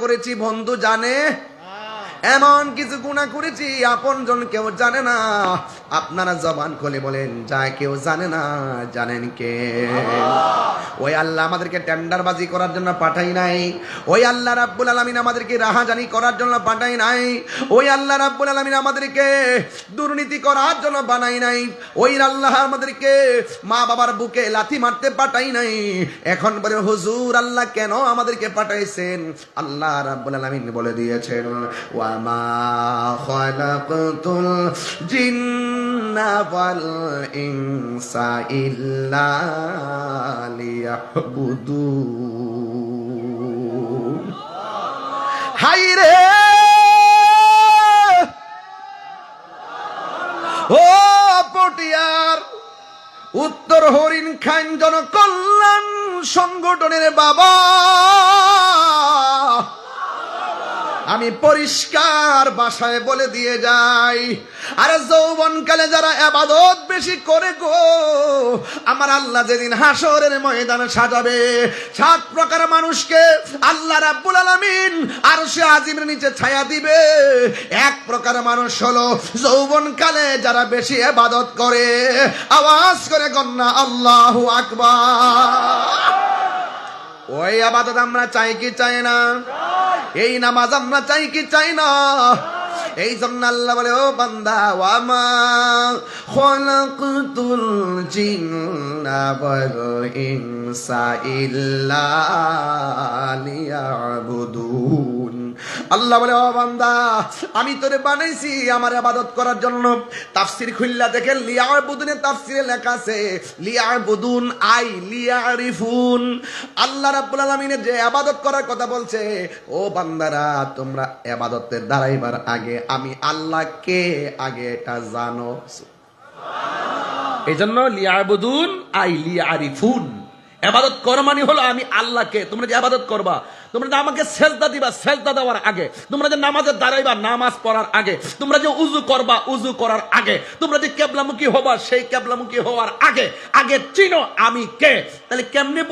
করেছি বন্ধু জানে। এমন কিছু গুণা করেছি আপন জন কেউ জানে না। আপনারা জবান খুলে বলেন যা কেউ জানে না, জানেন কে? ওই আল্লাহ আমাদেরকে টেন্ডারবাজি করার জন্য পাঠাই নাই। ওই আল্লাহ রাব্বুল আলামিন আমাদেরকে রাহাজানি করার জন্য পাঠাই নাই। ওই আল্লাহ রাব্বুল আলামিন আমাদেরকে দুর্নীতি করার জন্য বানাই নাই। ওই আল্লাহ আমাদেরকে মা বাবার বুকে লাথি মারতে পাঠাই নাই। এখন বলে, হুজুর, আল্লাহ কেন আমাদেরকে পাঠাইছেন? আল্লাহ রাব্বুল আলামিন বলে দিয়েছেন, ওয়া মা খালাকতুল জিন্না ওয়াল ইনসা ইল্লা হাই রে! ও পটিয়ার উত্তর হরিণ খান জনকল্যাণ সংগঠনের বাবা। আমি পরিষ্কার বাসায় বলে দিয়ে যাই। আরে যৌবনকালে যারা আবাদত বেশি করে গো, আমার আল্লাহ যেদিন হাসরের ময়দানে সাজাবে, সাত প্রকার মানুষকে আল্লাহ রাব্বুল আলামিন আর সে আজিমের নিচে ছায়া দিবে। এক প্রকার মানুষ হলো যৌবনকালে যারা বেশি আবাদত করে। আওয়াজ করে গন্না আল্লাহু আকবার। ওই আবাদত আমরা চাই কি চাই না? এই নামাজ আমরা চাই কি চাই না? এই জন্য আল্লাহ বলে, ও বান্দা ওয়ামা খলাকতুল জিন্না ওয়াল ইনসা ইল্লা লিয়াবুদুন। আল্লাহ বলে, ও বান্দা, আমি তোরে বানাইছি আমার ইবাদত করার জন্য। তাফসীর খুললা দেখে লিয়াবুদুনের তাফসীরে লেখা আছে, লিয়াবুদুন আই লিয়ারিফুন। আল্লাহ রাব্বুল আলামিনের যে ইবাদত করার কথা বলছে, ও বান্দারা, তোমরা ইবাদতের দাঁড়াইবার আগে আমি আল্লাহকে আগে এটা জানো? এই জন্য লিয়াবুদুন আই লিয়ারিফুন। আবাদত করা মানে হলো আমি আল্লাহকে, তোমরা যে আবাদত করবা, তোমরা যে আমাকে সেজদা দিবা, সেজদা দেওয়ার আগে, তোমরা যে নামাজে দাঁড়াইবা, নামাজ পড়ার আগে, তোমরা যে উজু করবা উজু করার আগে, তোমরা যে কেবলামুখী হবা, সেই কেবলামুখী হওয়ার আগে আগে চিনো আমি কে। তাহলে কেমনে